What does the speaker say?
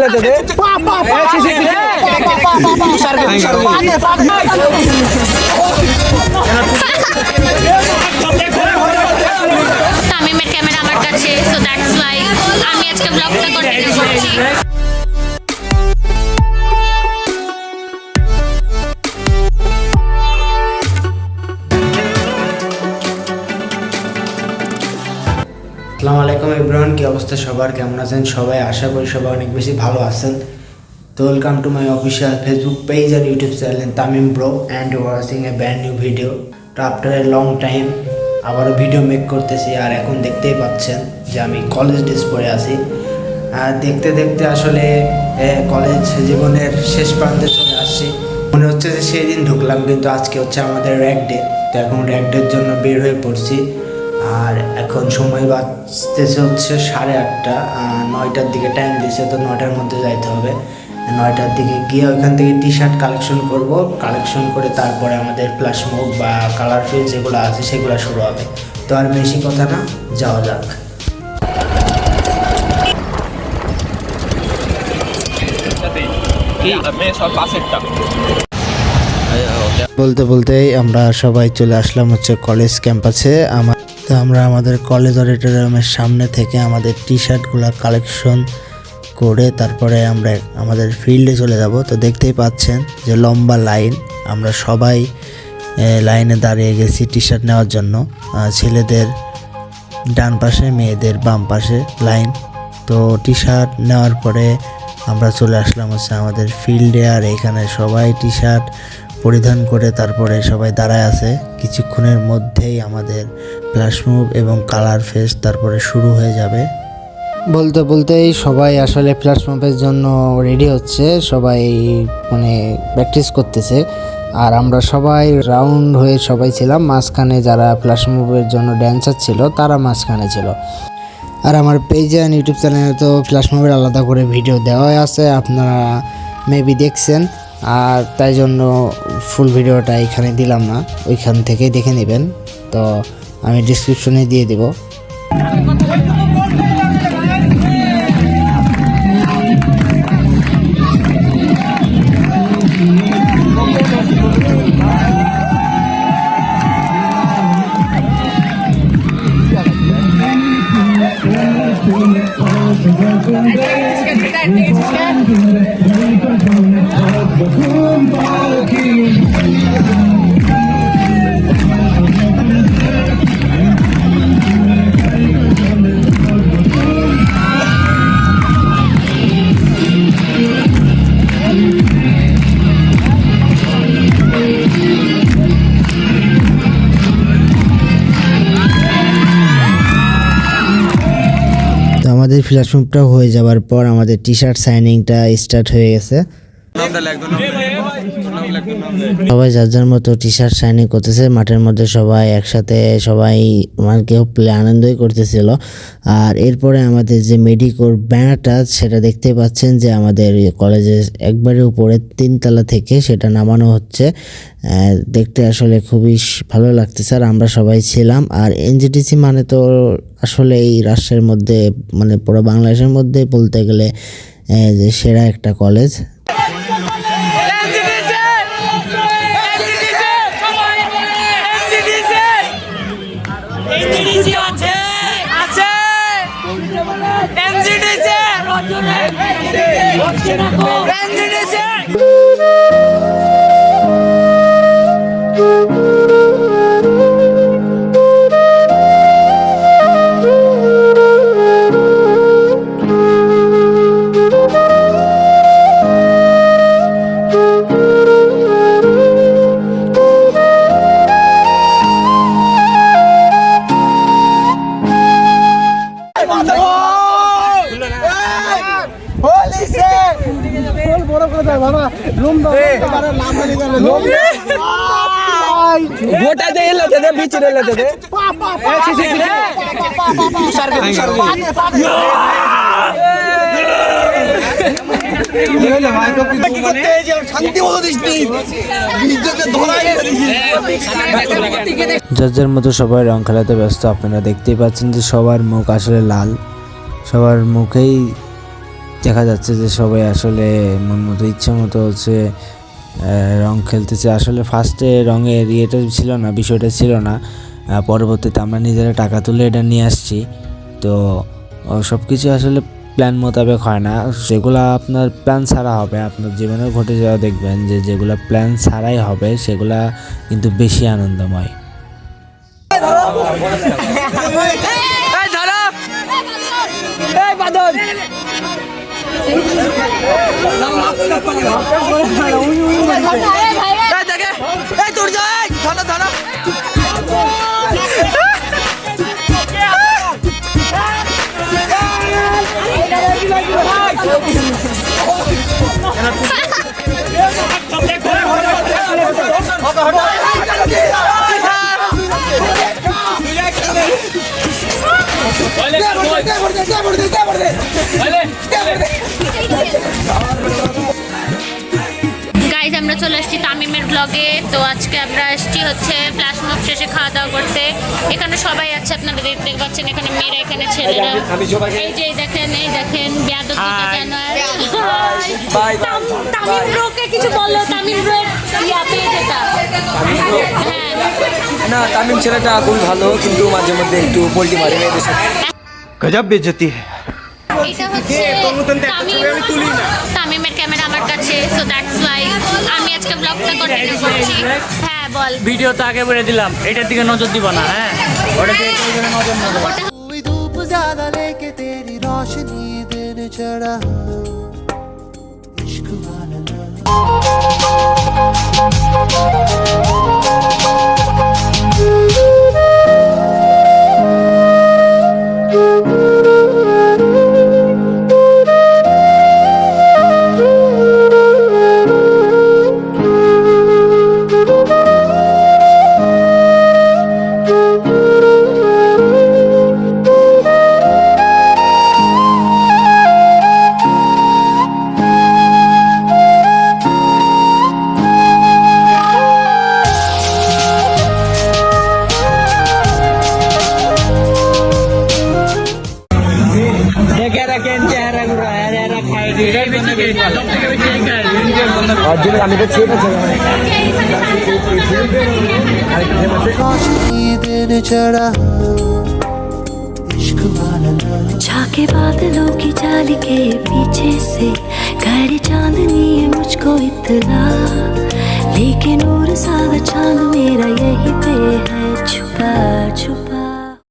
বিচিরে লেতে দে তামিমের ক্যামেরা আমার কাছে সো দ্যাটস ওয়াই আমি আজকে ব্লগটা কন্টিনিউ করছি অবস্থা সবার, কেমন আছেন সবাই? আশা করি সবাই অনেক বেশি ভালো আছেন। তো welcome to my official Facebook page R YouTube channel Tamim bro and watching a brand new video তো আফটার এ লং টাইম আবারও ভিডিও মেক করতেছি আর এখন দেখতেই পাচ্ছেন যে আমি কলেজ ড্রেস পরে আছি। আর দেখতে দেখতে আসলে কলেজ জীবনের শেষ প্রান্তে চলে আসছি। মনে হচ্ছে যে সেই দিন ঢুকলাম, কিন্তু আজকে হচ্ছে আমাদের র্যাক ডে তো এখন র্যাক ডের জন্য বের হয়ে পড়ছি। আর এখন সময় বাঁচতেছে হচ্ছে সাড়ে আটটা নয়টার দিকে টাইম দিছে, তো নয়টার মধ্যে যাইতে হবে। নয়টার দিকে গিয়ে ওইখান থেকে টি শার্ট কালেকশন করব। কালেকশন করে তারপরে আমাদের প্লাস মুখ বা কালার ফিল যেগুলো আছে সেগুলো শুরু হবে। তো আর বেশি কথা না, যাওয়া যাক। বলতে বলতেই আমরা সবাই চলে আসলাম হচ্ছে কলেজ ক্যাম্পাসে আমার তো আমরা আমাদের কলেজ অডিটোরিয়ামের সামনে থেকে আমাদের টি শার্টগুলো কালেকশন করে তারপরে আমরা আমাদের ফিল্ডে চলে যাব। তো দেখতেই পাচ্ছেন যে লম্বা লাইন আমরা সবাই লাইনে দাঁড়িয়ে গেছি টি শার্ট নেওয়ার জন্য। ছেলেদের ডান পাশে, মেয়েদের বাম পাশে লাইন তো টি শার্ট নেওয়ার পরে আমরা চলে আসলাম হচ্ছে আমাদের ফিল্ডে আর এখানে সবাই টি শার্ট পরিধান করে তারপরে সবাই দাঁড়ায় আছে। কিছুক্ষণের মধ্যেই আমাদের ফ্ল্যাশ মুভ এবং কালার ফেস তারপরে শুরু হয়ে যাবে। বলতে, বলতেই সবাই আসলে ফ্ল্যাশ মুভের জন্য রেডি হচ্ছে। সবাই মানে প্র্যাকটিস করতেছে। আর আমরা সবাই রাউন্ড হয়ে সবাই ছিলাম। মাঝখানে যারা ফ্ল্যাশ মুভের জন্য ড্যান্সার ছিল, তারা মাঝখানে ছিল। আর আমার পেজে আর ইউটিউব চ্যানেলে তো ফ্ল্যাশ মুভের আলাদা করে ভিডিও দেওয়াই আছে। আপনারা মেবি দেখছেন। আর তাই জন্য ফুল ভিডিওটা এখানে দিলাম না, ওইখান থেকেই দেখে নেবেন। তো আমি ডিসক্রিপশনে দিয়ে দেবো। আমাদের ফ্ল্যাশমুভটা হয়ে যাওয়ার পর আমাদের টি শার্ট সাইনিংটা স্টার্ট হয়ে গেছে। সবাই যার যার মতো টি শার্ট সাইনিং করতেছে, মাঠের মধ্যে সবাই একসাথে সবাই মানে কেউ প্লে আনন্দই করতেছিল। আর এরপরে আমাদের যে মেডিকোর ব্যানারটা সেটা দেখতে পাচ্ছেন যে আমাদের কলেজের একবারে উপরে তিনতলা থেকে সেটা নামানো হচ্ছে। দেখতে আসলে খুবই ভালো লাগতেছে আর আমরা সবাই ছিলাম। আর এনজিটিসি মানে তো আসলে এই রাষ্ট্রের মধ্যে মানে পুরো বাংলাদেশের মধ্যে বলতে গেলে যে সেরা একটা কলেজ এনজিডিসি আছে। আছে। এনজিডিসি এনজিডিসি গোটা দে লেতে দে বিচিরে লেতে দে যার যার মতো সবাই রং খেলাতে ব্যস্ত, আপনারা দেখতেই পাচ্ছেন যে সবার মুখ আসলে লাল। সবার মুখেই দেখা যাচ্ছে যে সবাই আসলে মন মতো ইচ্ছা মতো হচ্ছে রং খেলতেছে। আসলে ফার্স্টে রঙের ইয়েটা ছিল না, বিষয়টা ছিল না। পরবর্তীতে আমরা নিজেরা টাকা তুলে এটা নিয়ে আসছি। তো সব কিছু আসলে প্ল্যান মোতাবেক হয় না। সেগুলো আপনার প্ল্যান ছাড়া হবে, আপনার জীবনে ঘটে যাওয়া দেখবেন যে, যেগুলো প্ল্যান ছাড়াই হবে, সেগুলা কিন্তু বেশি আনন্দময়। এই ধরো ধরো ধরো গাইজ ব্লগে তো আজকে আমরা এসছি হচ্ছে ফ্ল্যাশ মপ শেষে খাওয়া দাওয়া করতে। এখানে সবাই আছে আপনারা দেখতে পাচ্ছেন এখানে মেয়েরা এখানে ছেলেরা। এই যে দেখেন এই দেখেন কিছু বলল না ছেলেটা খুব ভালো কিন্তু মাঝে মধ্যে একটু পোল্টি মারি হ্যাঁ। গজব বেজতি হ্যাঁ তামিমের ক্যামেরা আমার কাছে সো আমি আজকে ব্লগটা কন্টিনিউ করছি। হ্যাঁ বল। ভিডিও তো আগে বলে দিলাম এটার দিকে নজর দিব না হ্যাঁ? চড়া झाके बादलों की जाली के पीछे से घर चांदनी है मुझको इतना। लेकिन और सादा चाँद मेरा यही